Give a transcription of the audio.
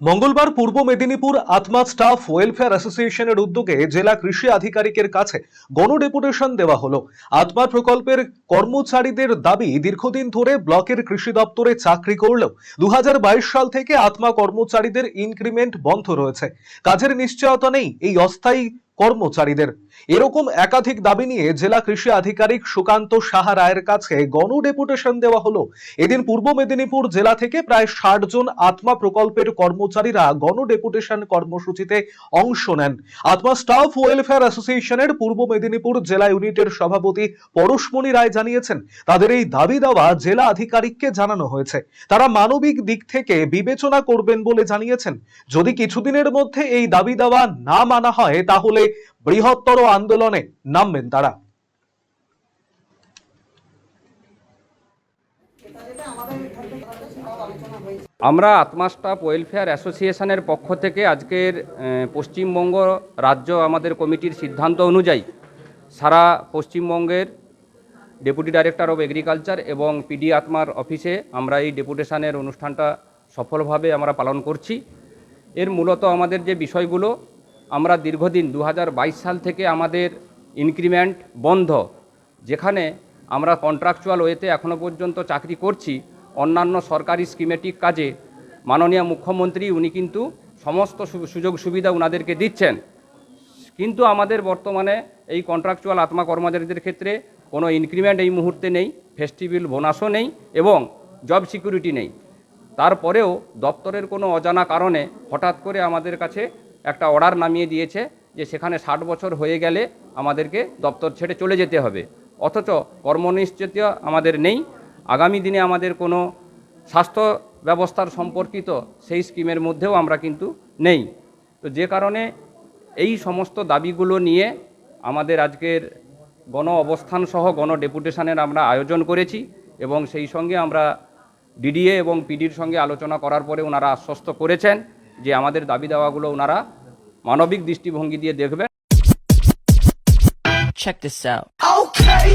মঙ্গলবার পূর্ব মেদিনীপুর আত্মা staff welfare অ্যাসোসিয়েশনের উদ্যোগে জেলা কৃষি আধিকারিকের কাছে গণডেপুটেশন দেওয়া হলো। আত্মা প্রকল্পের কর্মচারীদের দাবি, দীর্ঘদিন ধরে ব্লকের কৃষি দপ্তরে চাকরি করলেও দু হাজার বাইশ সাল থেকে আত্মা কর্মচারীদের ইনক্রিমেন্ট বন্ধ রয়েছে। কাজের নিশ্চয়তা নেই, এই অস্থায়ী কর্মচারীদের। এরকম একাধিক দাবি নিয়ে জেলা কৃষি আধিকারিক সুকান্ত সাহা রায়ের কাছে গণ ডেপুটেশন দেওয়া হলো। এদিন পূর্ব মেদিনীপুর জেলা থেকে প্রায় ষাট জন আত্মা প্রকল্পের কর্মচারীরা গণ ডেপুটেশন কর্মসূচিতে অংশ নেন। আত্মা স্টাফ ওয়েলফেয়ার অ্যাসোসিয়েশনের পূর্ব মেদিনীপুর জেলা ইউনিটের সভাপতি পরশমণি রায় জানিয়েছেন, তাদের এই দাবি দেওয়া জেলা আধিকারিককে জানানো হয়েছে। তারা মানবিক দিক থেকে বিবেচনা করবেন বলে জানিয়েছেন। যদি কিছুদিনের মধ্যে এই দাবি দেওয়া না মানা হয়, তাহলে বৃহত্তর আন্দোলনে নামবেন তারা। আমরা আত্মা স্টাফ ওয়েলফেয়ার অ্যাসোসিয়েশনের পক্ষ থেকে আজকের পশ্চিমবঙ্গ রাজ্য আমাদের কমিটির সিদ্ধান্ত অনুযায়ী সারা পশ্চিমবঙ্গের ডেপুটি ডাইরেক্টর অফ এগ্রিকালচার এবং পিডি আত্মার অফিসে আমরা এই ডেপুটেশনের অনুষ্ঠানটা সফলভাবে আমরা পালন করছি। এর মূলত আমাদের যে বিষয়গুলো আমরা দীর্ঘদিন দু হাজার বাইশ সাল থেকে আমাদের ইনক্রিমেন্ট বন্ধ, যেখানে আমরা কন্ট্রাকচুয়াল ওয়েতে এখনও পর্যন্ত চাকরি করছি। অন্যান্য সরকারি স্কিমেটিক কাজে মাননীয় মুখ্যমন্ত্রী উনি কিন্তু সমস্ত সুযোগ সুবিধা উনাদেরকে দিচ্ছেন। কিন্তু আমাদের বর্তমানে এই কন্ট্রাকচুয়াল আত্মা কর্মচারীদের ক্ষেত্রে কোনো ইনক্রিমেন্ট এই মুহূর্তে নেই ফেস্টিভ্যাল বোনাসও নেই এবং জব সিকিউরিটি নেই। তারপরেও দপ্তরের কোনো অজানা কারণে হঠাৎ করে আমাদের কাছে একটা অর্ডার নামিয়ে দিয়েছে যে সেখানে ষাট বছর হয়ে গেলে আমাদেরকে দপ্তর ছেড়ে চলে যেতে হবে। অথচ কর্মনিশ্চিত আমাদের নেই। আগামী দিনে আমাদের কোনো স্বাস্থ্য ব্যবস্থার সম্পর্কিত সেই স্কিমের মধ্যেও আমরা কিন্তু নেই। তো যে কারণে এই সমস্ত দাবিগুলো নিয়ে আমাদের আজকের গণ অবস্থান সহ গণ ডেপুটেশনের আমরা আয়োজন করেছি এবং সেই সঙ্গে আমরা ডিডিএ এবং পিডির সঙ্গে আলোচনা করার পরে ওনারা আশ্বস্ত করেছেন। যে আমাদের দাবি দাওয়াগুলো ওনারা মানবিক দৃষ্টিভঙ্গি দিয়ে দেখবেন Check this out. Okay,